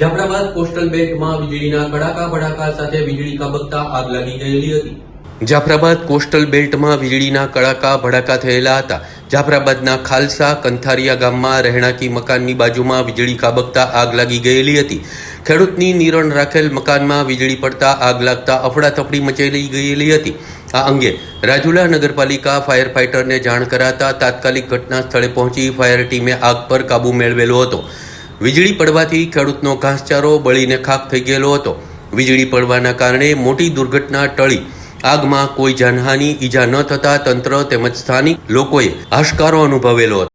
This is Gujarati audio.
જાફરાબાદ કોસ્ટલ બેલ્ટમાં વીજળીના કડાકા ભડાકા સાથે વીજળી કાબકતા આગ લાગી ગયેલી હતી. જાફરાબાદ કોસ્ટલ બેલ્ટમાં વીજળીના કડાકા ભડાકા થયેલા હતા. જાફરાબાદના ખાલસા કંથારિયા ગામમાં રહેણાંકી મકાનની બાજુમાં વીજળી કાબકતા આગ લાગી ગયેલી હતી. ખેડૂતની નિરણ રાખેલ મકાનમાં વીજળી પડતા આગ લાગતા અફડાતફડી મચેલી ગયેલી હતી. આ અંગે રાજુલા નગરપાલિકા ફાયર ફાઇટરને જાણ કરાતા તાત્કાલિક ઘટના સ્થળે પહોંચી ફાયર ટીમે આગ પર કાબુ મેળવેલો હતો. વીજળી પડવાથી ખેડૂતનો ઘાસચારો બળીને ખાખ થઈ ગયેલો હતો. વીજળી પડવાના કારણે મોટી દુર્ઘટના ટળી. આગમાં કોઈ જાનહાનિ, ઈજા ન થતા તંત્ર તેમજ સ્થાનિક લોકોએ હાશકારો અનુભવેલો હતો.